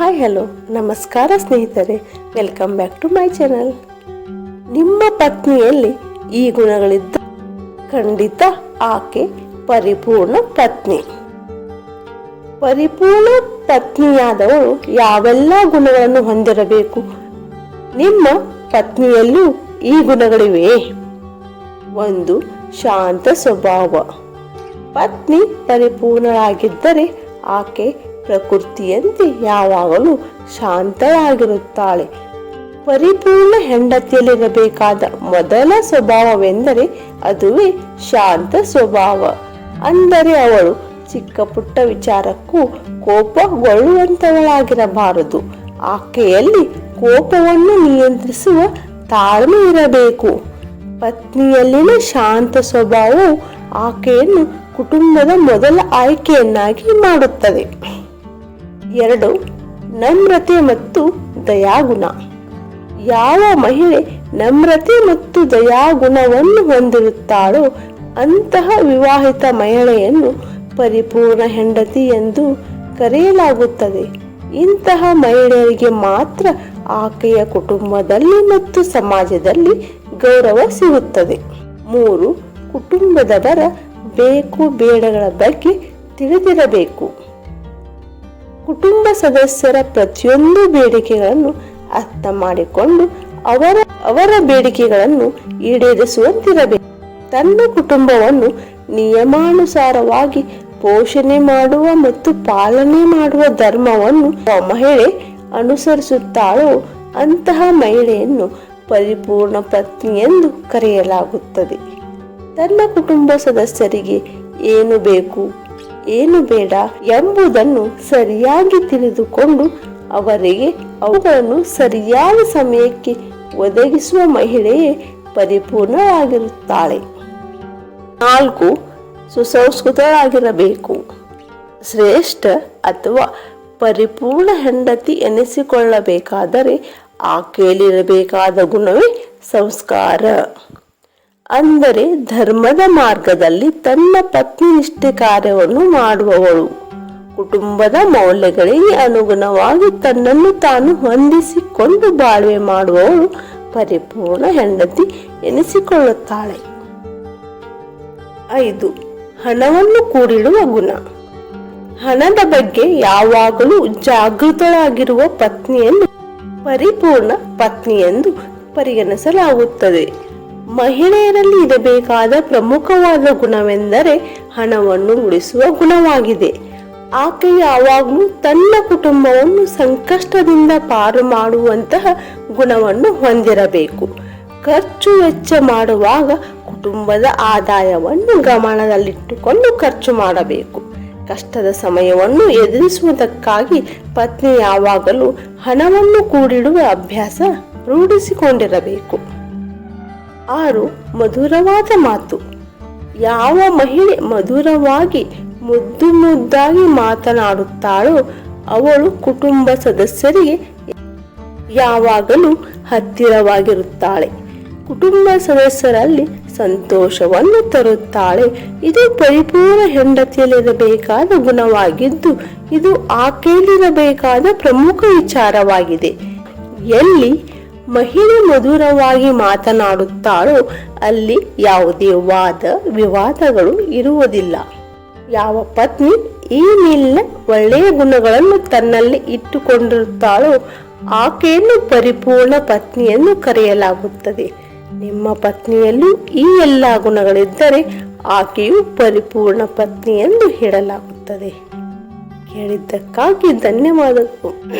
Hi, hello. ನಮಸ್ಕಾರ ಸ್ನೇಹಿತರೆ. Welcome back to my channel ನಿಮ್ಮ ಪತ್ನಿಯಲ್ಲಿ ಈ ಗುಣಗಳಿದ್ದ ಖಂಡಿತ ಆಕೆ ಪರಿಪೂರ್ಣ ಪತ್ನಿ. ಪರಿಪೂರ್ಣ ಪತ್ನಿಯಾದವರು ಯಾವೆಲ್ಲ ಗುಣಗಳನ್ನು ಹೊಂದಿರಬೇಕು? ನಿಮ್ಮ ಪತ್ನಿಯಲ್ಲೂ ಈ ಗುಣಗಳಿವೆ. ಒಂದು, ಶಾಂತ ಸ್ವಭಾವ. ಪತ್ನಿ ಪರಿಪೂರ್ಣಳಾಗಿದ್ದರೆ ಆಕೆ ಪ್ರಕೃತಿಯಂತೆ ಯಾವಾಗಲೂ ಶಾಂತಳಾಗಿರುತ್ತಾಳೆ ಪರಿಪೂರ್ಣ ಹೆಂಡತಿಯಲ್ಲಿರಬೇಕಾದ ಮೊದಲ ಸ್ವಭಾವವೆಂದರೆ ಅದುವೇ ಶಾಂತ ಸ್ವಭಾವ. ಅಂದರೆ ಅವಳು ಚಿಕ್ಕ ಪುಟ್ಟ ವಿಚಾರಕ್ಕೂ ಕೋಪಗೊಳ್ಳುವಂತವಳಾಗಿರಬಾರದು. ಆಕೆಯಲ್ಲಿ ಕೋಪವನ್ನು ನಿಯಂತ್ರಿಸುವ ತಾಳ್ಮೆ ಇರಬೇಕು. ಪತ್ನಿಯಲ್ಲಿನ ಶಾಂತ ಸ್ವಭಾವವು ಆಕೆಯನ್ನು ಕುಟುಂಬದ ಮೊದಲ ಆಯ್ಕೆಯನ್ನಾಗಿ ಮಾಡುತ್ತದೆ. ಎರಡು, ನಮ್ರತೆ ಮತ್ತು ದಯಾಗುಣ. ಯಾವ ಮಹಿಳೆ ನಮ್ರತೆ ಮತ್ತು ದಯಾಗುಣವನ್ನು ಹೊಂದಿರುತ್ತಾಳೋ ಅಂತಹ ವಿವಾಹಿತ ಮಹಿಳೆಯನ್ನು ಪರಿಪೂರ್ಣ ಹೆಂಡತಿ ಎಂದು ಕರೆಯಲಾಗುತ್ತದೆ. ಇಂತಹ ಮಹಿಳೆಯರಿಗೆ ಮಾತ್ರ ಆಕೆಯ ಕುಟುಂಬದಲ್ಲಿ ಮತ್ತು ಸಮಾಜದಲ್ಲಿ ಗೌರವ ಸಿಗುತ್ತದೆ. ಮೂರು, ಕುಟುಂಬದವರ ಬೇಕು ಬೇಡಗಳ ಬಗ್ಗೆ ತಿಳಿದಿರಬೇಕು. ಕುಟುಂಬ ಸದಸ್ಯರ ಪ್ರತಿಯೊಂದು ಬೇಡಿಕೆಗಳನ್ನು ಅರ್ಥ ಮಾಡಿಕೊಂಡು ಅವರ ಅವರ ಬೇಡಿಕೆಗಳನ್ನು ಈಡೇರಿಸುವಂತಿರಬೇಕು. ತನ್ನ ಕುಟುಂಬವನ್ನು ನಿಯಮಾನುಸಾರವಾಗಿ ಪೋಷಣೆ ಮಾಡುವ ಮತ್ತು ಪಾಲನೆ ಮಾಡುವ ಧರ್ಮವನ್ನು ಮಹಿಳೆ ಅನುಸರಿಸುತ್ತಾಳೋ ಅಂತಹ ಮಹಿಳೆಯನ್ನು ಪರಿಪೂರ್ಣ ಪತ್ನಿ ಎಂದು ಕರೆಯಲಾಗುತ್ತದೆ. ತನ್ನ ಕುಟುಂಬ ಸದಸ್ಯರಿಗೆ ಏನು ಬೇಕು? ಏನು ಬೇಡ ಎಂಬುದನ್ನು ಸರಿಯಾಗಿ ತಿಳಿದುಕೊಂಡು ಅವರಿಗೆ ಅವುಗಳನ್ನು ಸರಿಯಾದ ಸಮಯಕ್ಕೆ ಒದಗಿಸುವ ಮಹಿಳೆಯೇ ಪರಿಪೂರ್ಣವಾಗಿರುತ್ತಾಳೆ ನಾಲ್ಕು, ಸುಸಂಸ್ಕೃತರಾಗಿರಬೇಕು. ಶ್ರೇಷ್ಠ ಅಥವಾ ಪರಿಪೂರ್ಣ ಹೆಂಡತಿ ಎನಿಸಿಕೊಳ್ಳಬೇಕಾದರೆ ಆಕೆಯಲ್ಲಿರಬೇಕಾದ ಗುಣವೇ ಸಂಸ್ಕಾರ. ಅಂದರೆ ಧರ್ಮದ ಮಾರ್ಗದಲ್ಲಿ ತನ್ನ ಪತ್ನಿ ನಿಷ್ಠೆ ಕಾರ್ಯವನ್ನು ಮಾಡುವವಳು. ಕುಟುಂಬದ ಮೌಲ್ಯಗಳಿಗೆ ಅನುಗುಣವಾಗಿ ತನ್ನನ್ನು ತಾನು ಹೊಂದಿಸಿಕೊಂಡು ಬಾಳ್ವೆ ಮಾಡುವವಳು ಪರಿಪೂರ್ಣ ಹೆಂಡತಿ ಎನಿಸಿಕೊಳ್ಳುತ್ತಾಳೆ. ಐದು, ಹಣವನ್ನು ಕೂಡಿಡುವ ಗುಣ. ಹಣದ ಬಗ್ಗೆ ಯಾವಾಗಲೂ ಜಾಗೃತಳಾಗಿರುವ ಪತ್ನಿಯನ್ನು ಪರಿಪೂರ್ಣ ಪತ್ನಿ ಎಂದು ಪರಿಗಣಿಸಲಾಗುತ್ತದೆ. ಮಹಿಳೆಯರಲ್ಲಿ ಇರಬೇಕಾದ ಪ್ರಮುಖವಾದ ಗುಣವೆಂದರೆ ಹಣವನ್ನು ಉಳಿಸುವ ಗುಣವಾಗಿದೆ. ಆಕೆ ಯಾವಾಗಲೂ ತನ್ನ ಕುಟುಂಬವನ್ನು ಸಂಕಷ್ಟದಿಂದ ಪಾರು ಮಾಡುವಂತಹ ಗುಣವನ್ನು ಹೊಂದಿರಬೇಕು. ಖರ್ಚು ವೆಚ್ಚ ಮಾಡುವಾಗ ಕುಟುಂಬದ ಆದಾಯವನ್ನು ಗಮನದಲ್ಲಿಟ್ಟುಕೊಂಡು ಖರ್ಚು ಮಾಡಬೇಕು. ಕಷ್ಟದ ಸಮಯವನ್ನು ಎದುರಿಸುವುದಕ್ಕಾಗಿ ಪತ್ನಿ ಯಾವಾಗಲೂ ಹಣವನ್ನು ಕೂಡಿಡುವ ಅಭ್ಯಾಸ ರೂಢಿಸಿಕೊಂಡಿರಬೇಕು. ಆರು ಮಧುರವಾದ ಮಾತು. ಯಾವ ಮಹಿಳೆ ಮಧುರವಾಗಿ ಮುದ್ದು ಮುದ್ದಾಗಿ ಮಾತನಾಡುತ್ತಾಳೋ ಅವಳು ಕುಟುಂಬ ಸದಸ್ಯರಿಗೆ ಯಾವಾಗಲೂ ಹತ್ತಿರವಾಗಿರುತ್ತಾಳೆ. ಕುಟುಂಬ ಸದಸ್ಯರಲ್ಲಿ ಸಂತೋಷವನ್ನು ತರುತ್ತಾಳೆ. ಇದು ಪರಿಪೂರ್ಣ ಹೆಂಡತಿಯಲ್ಲಿರಬೇಕಾದ ಗುಣವಾಗಿದ್ದು, ಇದು ಆಕೆಯಲ್ಲಿರಬೇಕಾದ ಪ್ರಮುಖ ವಿಚಾರವಾಗಿದೆ. ಎಲ್ಲಿ ಮಹಿಳೆ ಮಧುರವಾಗಿ ಮಾತನಾಡುತ್ತಾಳೋ, ಅಲ್ಲಿ ಯಾವುದೇ ವಾದ ವಿವಾದಗಳು ಇರುವುದಿಲ್ಲ. ಯಾವ ಪತ್ನಿ ಈ ಮೇಲಿನ ಒಳ್ಳೆಯ ಗುಣಗಳನ್ನು ತನ್ನಲ್ಲಿ ಇಟ್ಟುಕೊಂಡಿರುತ್ತಾಳೋ, ಆಕೆಯನ್ನು ಪರಿಪೂರ್ಣ ಪತ್ನಿಯನ್ನು ಕರೆಯಲಾಗುತ್ತದೆ. ನಿಮ್ಮ ಪತ್ನಿಯಲ್ಲೂ ಈ ಎಲ್ಲ ಗುಣಗಳಿದ್ದರೆ ಆಕೆಯು ಪರಿಪೂರ್ಣ ಪತ್ನಿ ಹೇಳಲಾಗುತ್ತದೆ. ಕೇಳಿದ್ದಕ್ಕಾಗಿ ಧನ್ಯವಾದಗಳು.